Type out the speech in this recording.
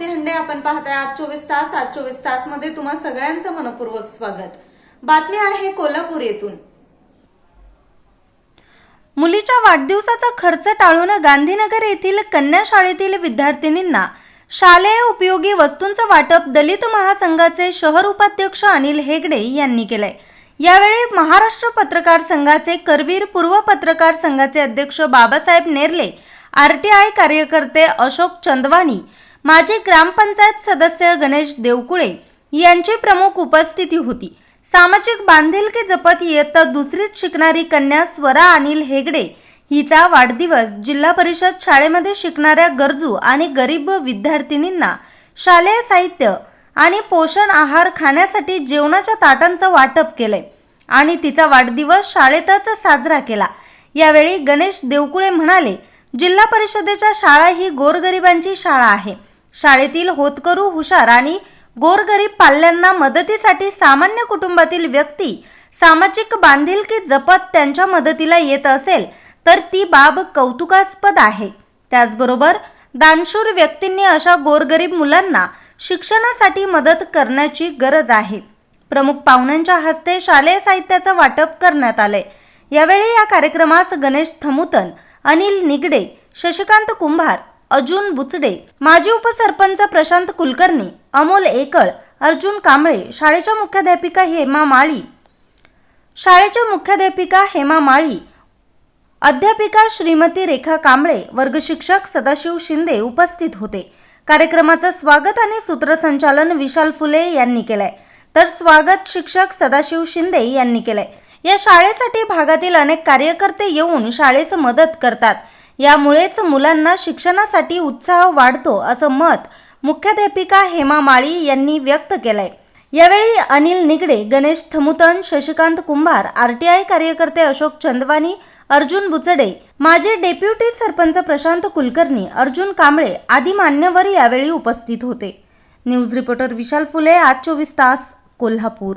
पाहताय. आज चोवीस तास आज चोवीस तासमध्ये तुम्हा सगळ्यांचं मनपूर्वक स्वागत. बातमी आहे कोल्हापूर येथून. मुलीच्या वाढदिवसाचा खर्च टाळून गांधीनगर येथील कन्या शाळेतील विद्यार्थिनींना शालेय उपयोगी वस्तूंचं वाटप दलित महासंघाचे शहर उपाध्यक्ष अनिल हेगडे यांनी केलंय. यावेळी महाराष्ट्र पत्रकार संघाचे करवीर पूर्व पत्रकार संघाचे अध्यक्ष Babasaheb Nerle R T I कार्यकर्ते अशोक चंदवानी माजी ग्रामपंचायत सदस्य गणेश देवकुळे यांची प्रमुख उपस्थिती होती. सामाजिक बांधिलकी जपत इयत्ता दुसरीत शिकणारी कन्या स्वरा अनिल हेगडे हिचा वाढदिवस जिल्हा परिषद शाळेमध्ये शिकणाऱ्या गरजू आणि गरीब विद्यार्थिनींना शालेय साहित्य आणि पोषण आहार खाण्यासाठी जेवणाच्या ताटांचं वाटप केलंय आणि तिचा वाढदिवस शाळेतच साजरा केला. यावेळी गणेश देवकुळे म्हणाले जिल्हा परिषदेच्या शाळा ही गोरगरिबांची शाळा आहे. शाळेतील होतकरू हुशार आणि गोरगरीब पाल्यांना मदतीसाठी सामान्य कुटुंबातील व्यक्ती सामाजिक बांधिलकी जपत त्यांच्या मदतीला येत असेल तर ती बाब कौतुकास्पद आहे. त्याचबरोबर दानशूर व्यक्तींनी अशा गोरगरीब मुलांना शिक्षणासाठी मदत करण्याची गरज आहे. प्रमुख पाहुण्यांच्या हस्ते शालेय साहित्याचं वाटप करण्यात आलंय. यावेळी या कार्यक्रमास गणेश थमुतन अनिल निगडे शशिकांत कुंभार अजून बुचडे माजी उपसरपंच प्रशांत कुलकर्णी अमोल एकळ अर्जुन कांबळे शाळेच्या मुख्याध्यापिका हेमा माळी. शाळेच्या मुख्याध्यापिका हेमा माळी अध्यापिका श्रीमती रेखा कांबळे वर्गशिक्षक सदाशिव शिंदे उपस्थित होते. कार्यक्रमाचं स्वागत आणि सूत्रसंचालन विशाल फुले यांनी केलंय. तर स्वागत शिक्षक सदाशिव शिंदे यांनी केलंय. या शाळेसाठी भागातील अनेक कार्यकर्ते येऊन शाळेस मदत करतात. यामुळेच मुलांना शिक्षणासाठी उत्साह वाढतो असं मत मुख्याध्यापिका हेमा माळी यांनी व्यक्त केलंय. यावेळी अनिल निगडे गणेश थमुतन शशिकांत कुंभार आरटीआय कार्यकर्ते अशोक चंदवानी अर्जुन बुचडे माजी डेप्युटी सरपंच प्रशांत कुलकर्णी अर्जुन कांबळे आदी मान्यवर यावेळी उपस्थित होते. न्यूज रिपोर्टर विशाल फुले आज चोवीस तास कोल्हापूर.